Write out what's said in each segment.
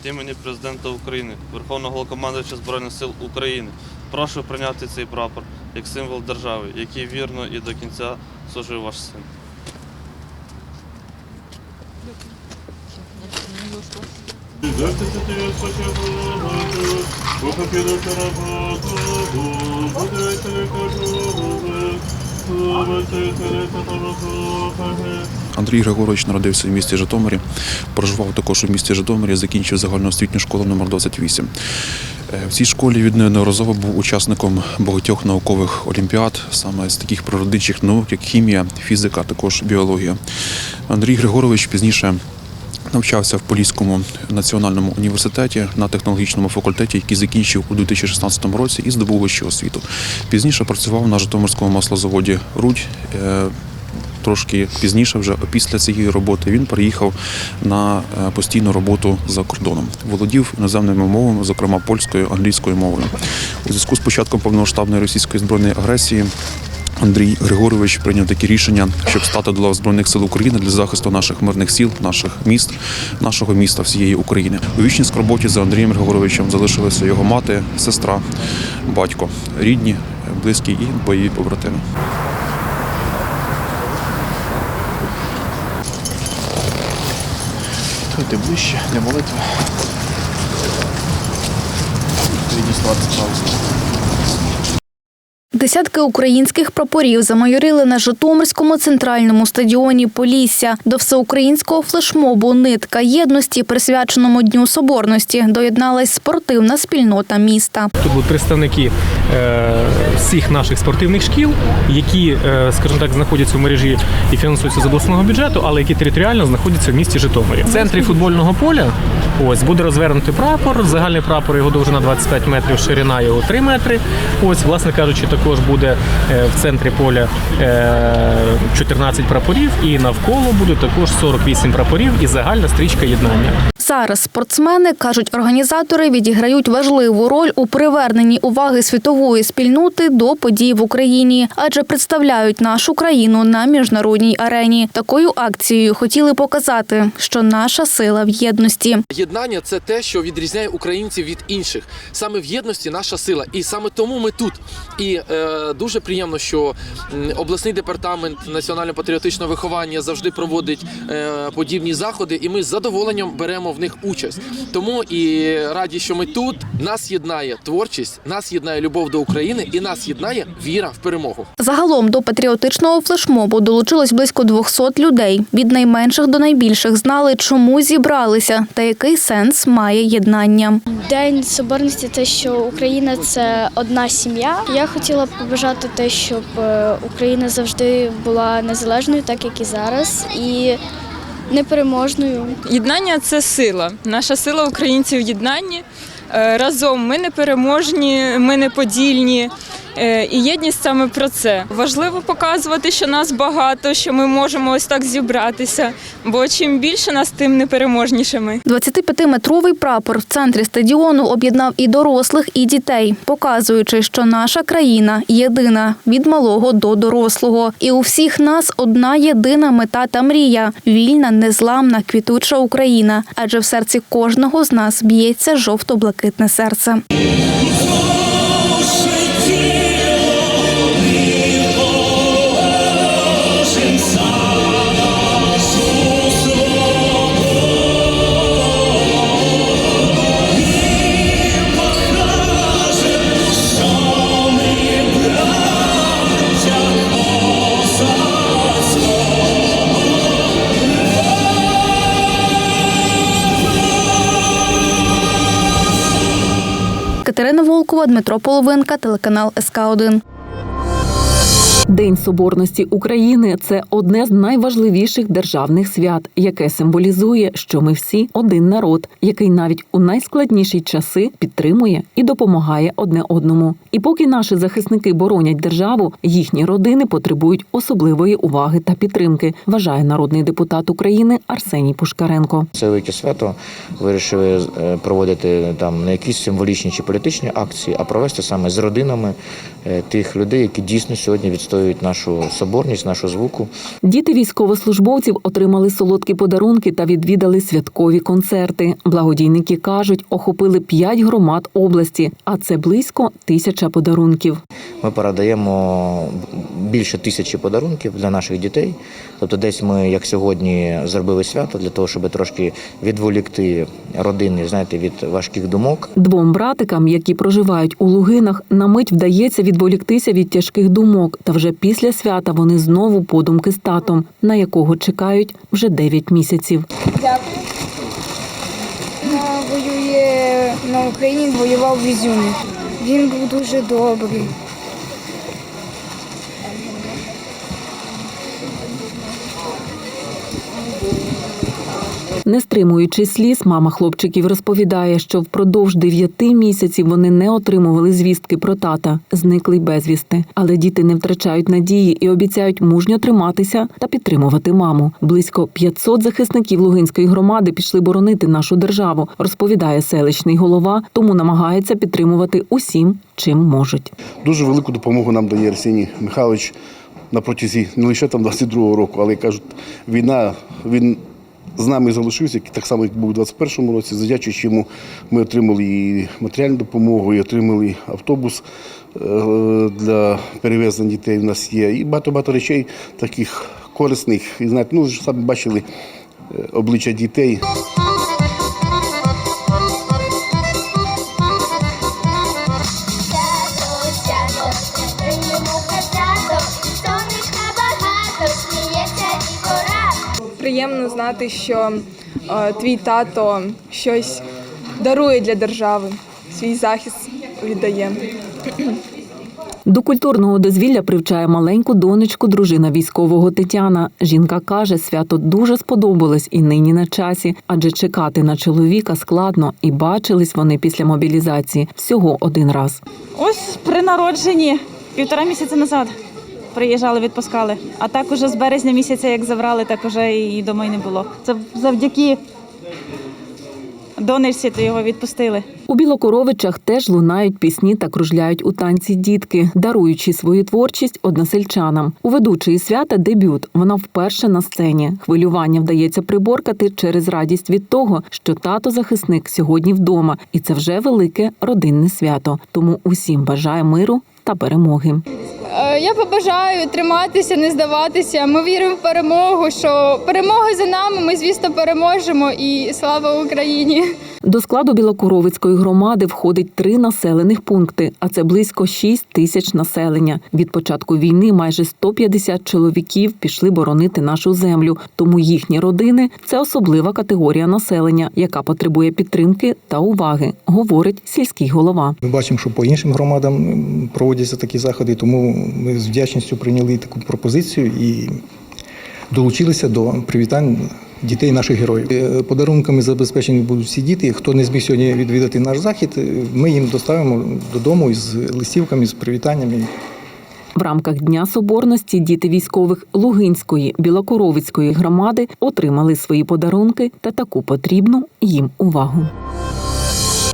від імені президента України, Верховного Головнокомандуюча Збройних сил України прошу прийняти цей прапор як символ держави, який вірно і до кінця служив ваш син. Андрій Григорович народився в місті Житомирі, проживав також у місті Житомирі, закінчив загальноосвітню школу номер 28. Е, В цій школі він неодноразово був учасником багатьох наукових олімпіад, саме з таких природничих наук, як хімія, фізика, також біологія. Андрій Григорович пізніше навчався в Поліському національному університеті на технологічному факультеті, який закінчив у 2016 році і здобув вищу освіту. Пізніше працював на Житомирському маслозаводі Рудь. Трошки пізніше, вже після цієї роботи, він переїхав на е, постійну роботу за кордоном. Володів іноземними мовами, зокрема польською, англійською мовою. У зв'язку з початком повномасштабної російської збройної агресії Андрій Григорович прийняв таке рішення, щоб стати до лав Збройних сил України для захисту наших мирних сіл, наших міст, нашого міста, всієї України. У вічній скорботі за Андрієм Григоровичем залишилися його мати, сестра, батько, рідні, близькі і бойові побратими. Підходьте ближче для молитви. Відіслати паузу. Десятки українських прапорів замайорили на Житомирському центральному стадіоні Полісся. До всеукраїнського флешмобу Нитка єдності, присвяченому Дню Соборності, доєдналась спортивна спільнота міста. Тут будуть представники е, всіх наших спортивних шкіл, які, е, скажімо так, знаходяться в мережі і фінансуються з обласного бюджету, але які територіально знаходяться в місті Житомирі. В центрі футбольного поля ось буде розвернутий прапор. Загальний прапор його довжина 25 метрів, ширина його 3 метри. Ось, власне кажучи, також буде е, в центрі поля е, 14 прапорів, і навколо буде також 48 прапорів і загальна стрічка єднання. Зараз спортсмени, кажуть організатори, відіграють важливу роль у приверненні уваги світової спільноти до подій в Україні, адже представляють нашу країну на міжнародній арені. Такою акцією хотіли показати, що наша сила в єдності. Єднання це те, що відрізняє українців від інших. Саме в єдності наша сила, і саме тому ми тут. І е, дуже приємно, що обласний департамент національно-патріотичного виховання завжди проводить е, подібні заходи, і ми з задоволенням беремо в них участь. Тому і раді, що ми тут. Нас єднає творчість, нас єднає любов до України, і нас єднає віра в перемогу. Загалом до патріотичного флешмобу долучилось близько 200 людей. Від найменших до найбільших знали, чому зібралися та який сенс має єднання. День соборності те, що Україна це одна сім'я. Я хотіла б побажати те, щоб е, Україна завжди була незалежною, так як і зараз, і непереможною. Єднання це сила. Наша сила українців в єднанні. Е, Разом ми не переможні, ми не подільні. Е, І єдність саме про це. Важливо показувати, що нас багато, що ми можемо ось так зібратися. Бо чим більше нас, тим непереможнішими. 25-метровий прапор в центрі стадіону об'єднав і дорослих, і дітей, показуючи, що наша країна єдина від малого до дорослого. І у всіх нас одна єдина мета та мрія вільна, незламна, квітуча Україна. Адже в серці кожного з нас б'ється жовто-блакитне серце. Дмитро Половинка, телеканал СК 1 День Соборності України це одне з найважливіших державних свят, яке символізує, що ми всі один народ, який навіть у найскладніші часи підтримує і допомагає одне одному. І поки наші захисники боронять державу, їхні родини потребують особливої уваги та підтримки, вважає народний депутат України Арсеній Пушкаренко. Це велике свято вирішили е, проводити там не якісь символічні чи політичні акції, а провести саме з родинами тих людей, які дійсно сьогодні відстоюють нашу соборність, нашу звуку. Діти військовослужбовців отримали солодкі подарунки та відвідали святкові концерти. Благодійники кажуть, охопили п'ять громад області, а це близько тисяча подарунків. Ми передаємо більше тисячі подарунків для наших дітей. Тобто, десь ми, як сьогодні, зробили свято для того, щоб трошки відволікти родини, знаєте, від важких думок. Двом братикам, які проживають у Лугинах, на мить вдається відволіктися від тяжких думок. Та вже після свята вони знову подумки з татом, на якого чекають вже 9 місяців. Воює на Україні, воював в Ізюмі. Він був дуже добрий. Не стримуючи сліз, мама хлопчиків розповідає, що впродовж дев'яти місяців вони не отримували звістки про тата, зниклий безвісти. Але діти не втрачають надії і обіцяють мужньо триматися та підтримувати маму. Близько 500 захисників Лугинської громади пішли боронити нашу державу, розповідає селищний голова, тому намагається підтримувати усім, чим можуть. Дуже велику допомогу нам дає Арсеній Михайлович на протязі не лише там 22-го року, але кажуть, війна, він з нами залишився, так само, як був у 21-му році, завдячуючи йому ми отримали і матеріальну допомогу, і отримали автобус е, для перевезення дітей. У нас є і багато-багато речей таких корисних. І знаєте, ну ж самі бачили е, обличчя дітей. Приємно знати, що е, твій тато щось дарує для держави, свій захист віддає. До культурного дозвілля привчає маленьку донечку дружина військового Тетяна. Жінка каже, свято дуже сподобалось і нині на часі, адже чекати на чоловіка складно, і бачились вони після мобілізації всього один раз. Ось при народженні півтора місяця назад приїжджали, відпускали. А так уже з березня місяця, як забрали, так уже і дома й не було. Це завдяки донечці, то його відпустили. У Білокоровичах теж лунають пісні та кружляють у танці дітки, даруючи свою творчість односельчанам. У ведучої свята дебют. Вона вперше на сцені. Хвилювання вдається приборкати через радість від того, що тато захисник сьогодні вдома, і це вже велике родинне свято. Тому усім бажає миру та перемоги. Е, Я побажаю триматися, не здаватися. Ми віримо в перемогу. Що перемога за нами. Ми звісно переможемо. І слава Україні! До складу Білокоровицької громади входить три населених пункти, а це близько 6 тисяч населення. Від початку війни майже 150 чоловіків пішли боронити нашу землю. Тому їхні родини це особлива категорія населення, яка потребує підтримки та уваги, говорить сільський голова. Ми бачимо, що по іншим громадам проводяться такі заходи, тому ми з вдячністю прийняли таку пропозицію і долучилися до привітань дітей наших героїв. Е, Подарунками забезпечені будуть всі діти. Хто не зміг сьогодні відвідати наш захід, е, ми їм доставимо додому із листівками, з привітаннями. В рамках Дня Соборності діти військових Лугинської Білокоровицької громади отримали свої подарунки та таку потрібну їм увагу.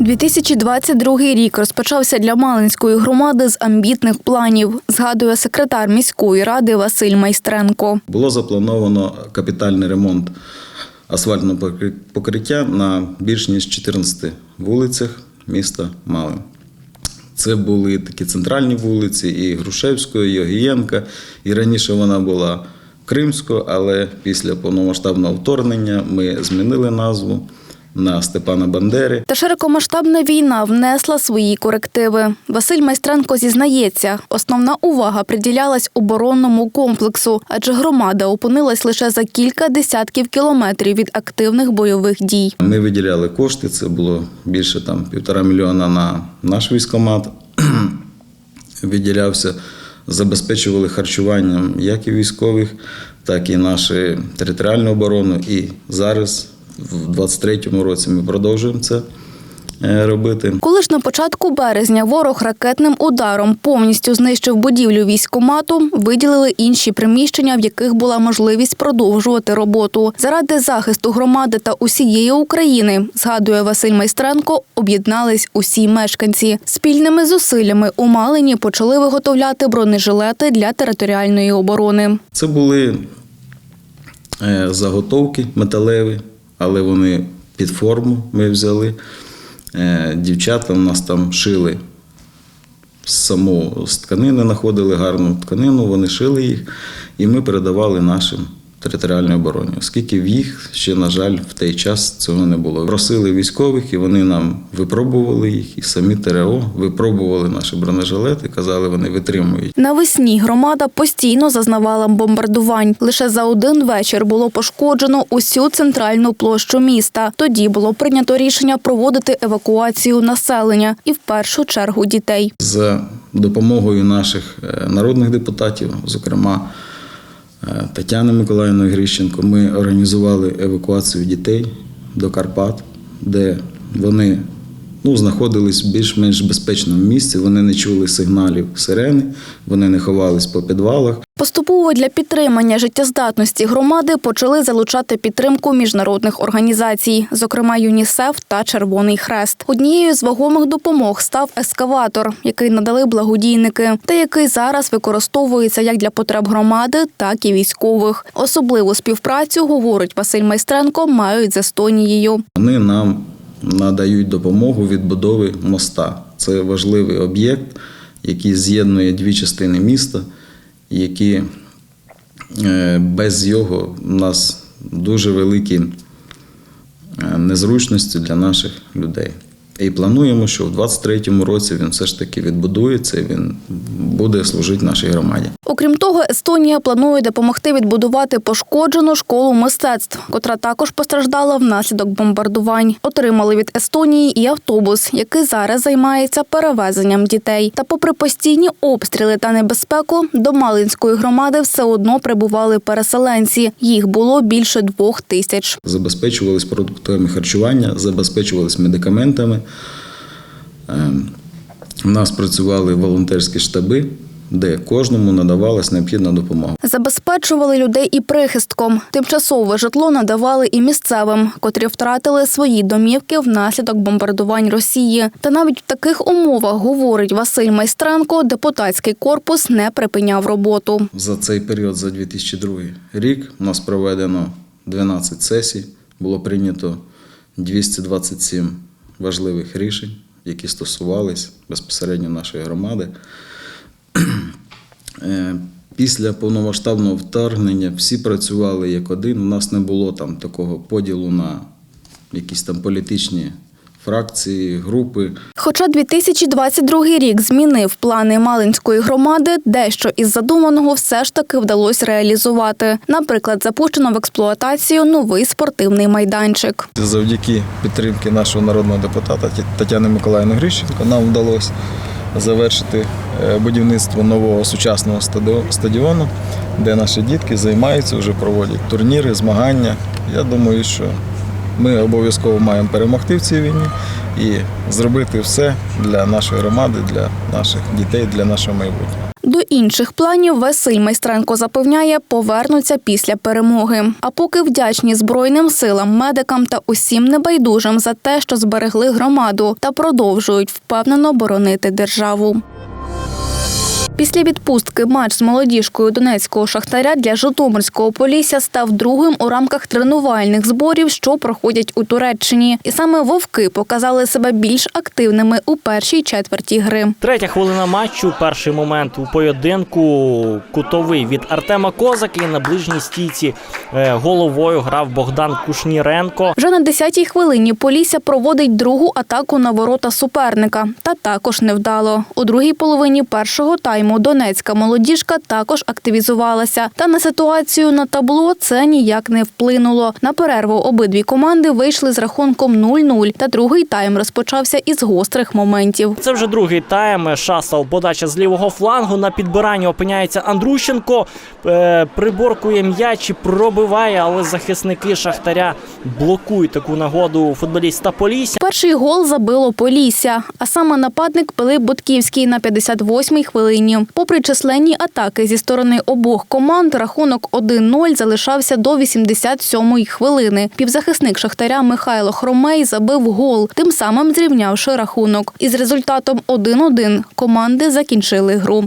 2022 рік розпочався для Малинської громади з амбітних планів, згадує секретар міської ради Василь Майстренко. Було заплановано капітальний ремонт асфальтного покриття на більш ніж 14 вулицях міста Малин. Це були такі центральні вулиці і Грушевського, і Огієнка. І раніше вона була Кримського, але після повномасштабного вторгнення ми змінили назву на Степана Бандери. Та широкомасштабна війна внесла свої корективи. Василь Майстренко зізнається, основна увага приділялась оборонному комплексу, адже громада опинилась лише за кілька десятків кілометрів від активних бойових дій. Ми виділяли кошти, це було більше там півтора мільйона на наш військомат. Виділявся, забезпечували харчуванням як і військових, так і нашу територіальну оборону. І зараз, в 23-му році, ми продовжуємо це. е, робити. Коли ж на початку березня ворог ракетним ударом повністю знищив будівлю військкомату, виділили інші приміщення, в яких була можливість продовжувати роботу. Заради захисту громади та усієї України, згадує Василь Майстренко, об'єднались усі мешканці. Спільними зусиллями у Малині почали виготовляти бронежилети для територіальної оборони. Це були е, заготовки металеві, але вони під форму ми взяли. Е, Дівчата в нас там шили саму з тканини, знаходили гарну тканину, вони шили їх, і ми передавали нашим територіальній обороні, оскільки в їх ще, на жаль, в той час цього не було. Просили військових, і вони нам випробували їх, і самі ТРО випробували наші бронежилети, казали, вони витримують. Навесні громада постійно зазнавала бомбардувань. Лише за один вечір було пошкоджено усю центральну площу міста. Тоді було прийнято рішення проводити евакуацію населення і в першу чергу дітей. За допомогою наших е, народних депутатів, зокрема Тетяни Миколаївної Грищенко, ми організували евакуацію дітей до Карпат, де вони ну, знаходились в більш-менш безпечному місці. Вони не чули сигналів сирени, вони не ховались по підвалах. Поступово для підтримання життєздатності громади почали залучати підтримку міжнародних організацій, зокрема ЮНІСЕФ та Червоний Хрест. Однією з вагомих допомог став ескаватор, який надали благодійники, та який зараз використовується як для потреб громади, так і військових. Особливу співпрацю, говорить Василь Майстренко, мають з Естонією. Вони нам надають допомогу відбудови моста. Це важливий об'єкт, який з'єднує дві частини міста, які е, без його у нас дуже великі е, незручності для наших людей. І плануємо, що в 23-му році він все ж таки відбудується, він буде служити нашій громаді. Окрім того, Естонія планує допомогти відбудувати пошкоджену школу мистецтв, котра також постраждала внаслідок бомбардувань. Отримали від Естонії і автобус, який зараз займається перевезенням дітей. Та, попри постійні обстріли та небезпеку, до Малинської громади все одно прибували переселенці. Їх було більше двох тисяч. забезпечувались продуктами харчування, забезпечувались медикаментами. Ем, У нас працювали волонтерські штаби, де кожному надавалась необхідна допомога. Забезпечували людей і прихистком. Тимчасове житло надавали і місцевим, котрі втратили свої домівки внаслідок бомбардувань Росії. Та навіть в таких умовах, говорить Василь Майстренко, депутатський корпус не припиняв роботу. За цей період, за 2002 рік, у нас проведено 12 сесій, було прийнято 227 важливих рішень, які стосувались безпосередньо нашої громади. Е, Після повномасштабного вторгнення всі працювали як один. У нас не було там такого поділу на якісь там політичні фракції, групи. Хоча 2022 рік змінив плани Малинської громади, дещо із задуманого все ж таки вдалося реалізувати. Наприклад, запущено в експлуатацію новий спортивний майданчик. Завдяки підтримки нашого народного депутата Тетяни Миколаївни Грищенко нам вдалося завершити е, будівництво нового сучасного стадіо- стадіону, де наші дітки займаються, вже проводять турніри, змагання. Я думаю, що ми обов'язково маємо перемогти в цій війні і зробити все для нашої громади, для наших дітей, для нашого майбутнього. До інших планів Василь Майстренко запевняє, повернуться після перемоги. А поки вдячні Збройним силам, медикам та усім небайдужим за те, що зберегли громаду та продовжують впевнено боронити державу. Після відпустки матч з молодіжкою донецького шахтаря для Житомирського полісся став другим у рамках тренувальних зборів, що проходять у Туреччині. І саме вовки показали себе більш активними у першій четверті гри. Третя хвилина матчу. Перший момент у поєдинку кутовий від Артема Козаки на ближній стійці е, головою грав Богдан Кушніренко. Вже на 10-й хвилині Полісся проводить другу атаку на ворота суперника. Та також невдало. У другій половині першого тайму донецька молодіжка також активізувалася. Та на ситуацію на табло це ніяк не вплинуло. На перерву обидві команди вийшли з рахунком 0-0. Та другий тайм розпочався із гострих моментів. Це вже другий тайм. Шасал подача з лівого флангу. На підбиранні опиняється Андрущенко. Е, приборкує м'яч і пробиває, але захисники Шахтаря блокують таку нагоду футболіста Полісся. Перший гол забило Полісся, а саме нападник Пилип Ботківський на 58-й хвилині. Попри численні атаки зі сторони обох команд, рахунок 1-0 залишався до 87-ї хвилини. Півзахисник Шахтаря Михайло Хромей забив гол, тим самим зрівнявши рахунок. Із результатом 1-1 команди закінчили гру.